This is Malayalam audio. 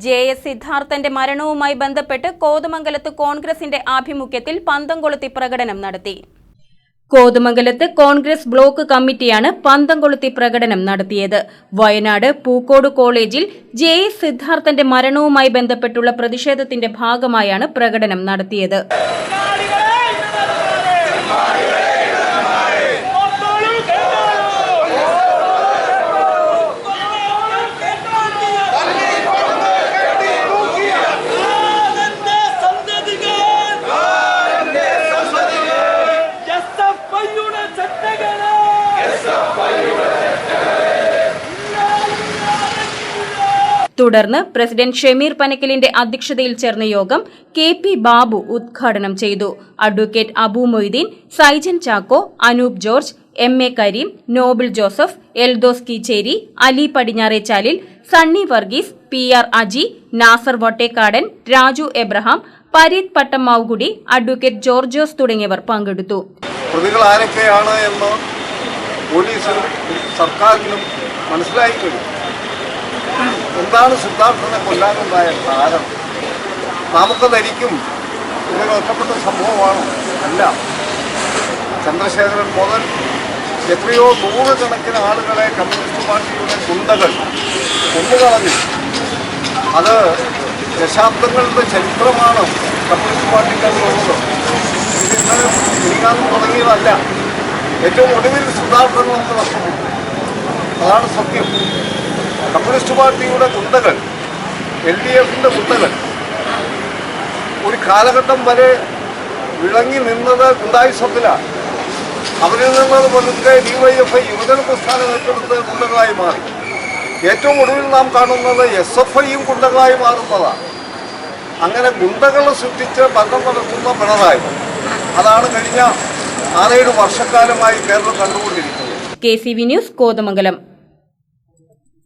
ജെ എസ് സിദ്ധാർത്ഥന്റെ മരണവുമായി ബന്ധപ്പെട്ട് കോതമംഗലത്ത് കോൺഗ്രസിന്റെ ആഭിമുഖ്യത്തിൽ പന്തംകൊളുത്തി പ്രകടനം നടത്തി. കോതമംഗലത്ത് കോൺഗ്രസ് ബ്ലോക്ക് കമ്മിറ്റിയാണ് പന്തംകൊളുത്തി പ്രകടനം നടത്തിയത്. വയനാട് പൂക്കോട് കോളേജിൽ ജെ എസ് സിദ്ധാർത്ഥന്റെ മരണവുമായി ബന്ധപ്പെട്ടുള്ള പ്രതിഷേധത്തിന്റെ ഭാഗമായാണ് പ്രകടനം നടത്തിയത്. തുടർന്ന് പ്രസിഡന്റ് ഷമീർ പനക്കലിന്റെ അധ്യക്ഷതയിൽ ചേർന്ന യോഗം കെ പി ബാബു ഉദ്ഘാടനം ചെയ്തു. Advocate Abu Moideen Saijan Chacko Anoop George M A Kareem Noble Joseph Eldhose Keecheri Ali Padinjarechalil Sunny Varghese P R Aji Nasar Vattekkadan Raju Abraham Pareeth Pattammavukudi advocate ജോർജോസ് തുടങ്ങിയവർ പങ്കെടുത്തു. പ്രതികൾ ആരൊക്കെയാണ് എന്ന് പോലീസിനും സർക്കാരിനും എന്താണ് സിദ്ധാർത്ഥനെ കൊല്ലാനുണ്ടായ കാരണം നമുക്ക് ധരിക്കും ഇതൊരു ഒറ്റപ്പെട്ട സംഭവമാണ്. അല്ല ചന്ദ്രശേഖരൻ മുതൽ എത്രയോ നൂറുകണക്കിന് ആളുകളെ കമ്മ്യൂണിസ്റ്റ് പാർട്ടിയുടെ ഗുണ്ടകൾ കൊന്നുകളഞ്ഞു. അത് ദശാബ്ദങ്ങളുടെ ചരിത്രമാണ് കമ്മ്യൂണിസ്റ്റ് പാർട്ടിക്കാരുള്ളത് ഇത് ഇന്നലെ നീങ്ങാനും തുടങ്ങിയതല്ല. ഏറ്റവും ഒടുവിൽ സിദ്ധാർത്ഥങ്ങൾ നമുക്ക് നഷ്ടപ്പെട്ടു. അതാണ് സത്യം. കമ്മ്യൂണിസ്റ്റ് പാർട്ടിയുടെ ഗുണ്ടകൾ എൽ ഡി എഫിന്റെ ഗുണ്ടകൾ ഒരു കാലഘട്ടം വരെ വിളങ്ങി നിന്നത് ഗുണ്ടായുസത്തിലാണ് അവരിൽ നിന്നത് പതുക്കെ ഡി വൈ എഫ് ഐ യുവജന പ്രസ്ഥാനം ഏറ്റെടുത്ത് ഗുണ്ടകളായി മാറി. ഏറ്റവും ഒടുവിൽ നാം കാണുന്നത് എസ് എഫ് ഐയും ഗുണ്ടകളായി മാറുന്നതാണ് അങ്ങനെ ഗുണ്ടകൾ സൃഷ്ടിച്ച് ഭരണം നടത്തുന്ന പിണറായി. അതാണ് കഴിഞ്ഞ ആറേഴ് വർഷക്കാലമായി കേരളം കണ്ടുകൊണ്ടിരിക്കുന്നത്. K C V news Kothamangalam.